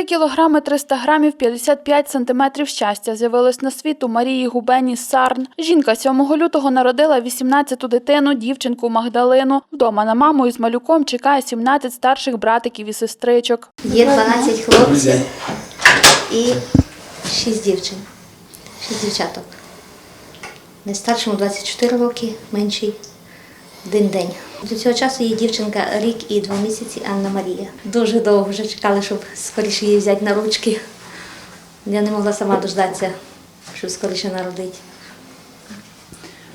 3 кілограми 300 грамів 55 сантиметрів щастя з'явилось на світ у Марії Губені Сарн. Жінка 7 лютого народила 18-ту дитину, дівчинку Магдалину. Вдома на маму із малюком чекає 17 старших братиків і сестричок. Є 12 хлопців і 6 дівчин, 6 дівчаток. Найстаршому 24 роки, менший один день. До цього часу є дівчинка рік і два місяці Анна Марія. Дуже довго вже чекали, щоб скоріше її взяти на ручки. Я не могла сама дождатися, щоб скоріше народити.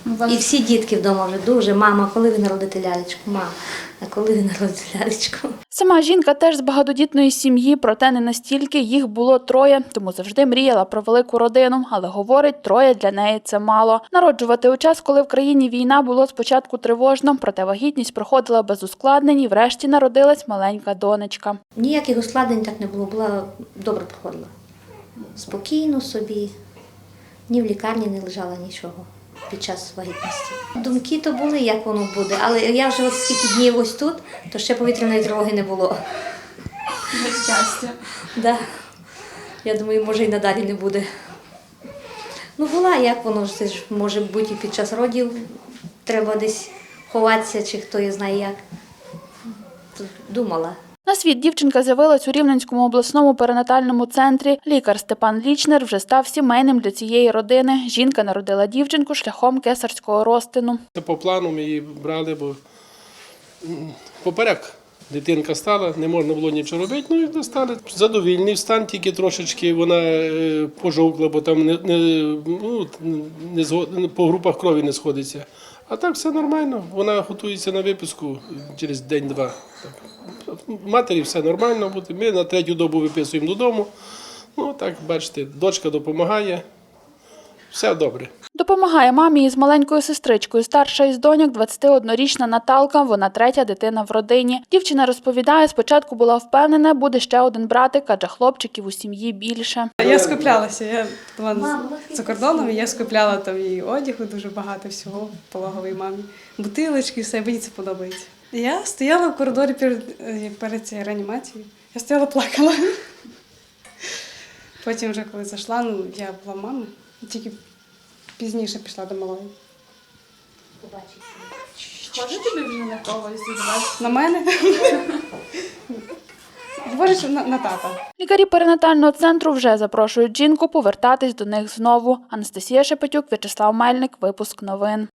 І всі дітки вдома вже дуже. Мама, коли ви народите лялечку? Мама, а коли ви народите лялечку? Сама жінка теж з багатодітної сім'ї, проте не настільки їх було троє, тому завжди мріяла про велику родину. Але говорить, троє для неї це мало. Народжувати у час, коли в країні війна було спочатку тривожно, проте вагітність проходила без ускладнень і врешті народилась маленька донечка. Ніяких ускладнень так не було, була добре проходила. Спокійно собі, ні в лікарні не лежала нічого під час вагітності. Думки то були, як воно буде, але я вже от скільки днів ось тут, то ще повітряної тривоги не було. щастя. Да. Я думаю, може і надалі не буде. Ну, була, як воно це ж може бути і під час родів треба десь ховатися, чи хто я знає як. Думала. На світ дівчинка з'явилась у Рівненському обласному перинатальному центрі. Лікар Степан Лічнер вже став сімейним для цієї родини. Жінка народила дівчинку шляхом кесарського розтину. Це по плану ми її брали, бо поперек дитинка стала, не можна було нічого робити, ну і достали. Задовільний стан, тільки трошечки вона е, пожовкла, бо там не, не, ну, не зго- по групах крові не сходиться. А так все нормально. Вона готується на виписку через день-два. Матері все нормально буде. Ми на третю добу виписуємо додому. Ну так, бачите, дочка допомагає. Все добре. Допомагає мамі із маленькою сестричкою. Старша із доньок 21-річна Наталка. Вона третя дитина в родині. Дівчина розповідає, спочатку була впевнена, буде ще один братик, адже хлопчиків у сім'ї більше. Я скуплялася. Я була за кордоном, і я скупляла там і одягу дуже багато всього пологовій мамі. Бутилочки, все, мені це подобається. Я стояла в коридорі перед, е, перед цією реанімацією. Я стояла, плакала. Потім, вже коли зайшла, ну я була мама, тільки пізніше пішла до малої. Схоже тобі вже на когось На мене? Говориш на, на тата. Лікарі перинатального центру вже запрошують жінку повертатись до них знову. Анастасія Шепетюк, В'ячеслав Мельник, випуск новин.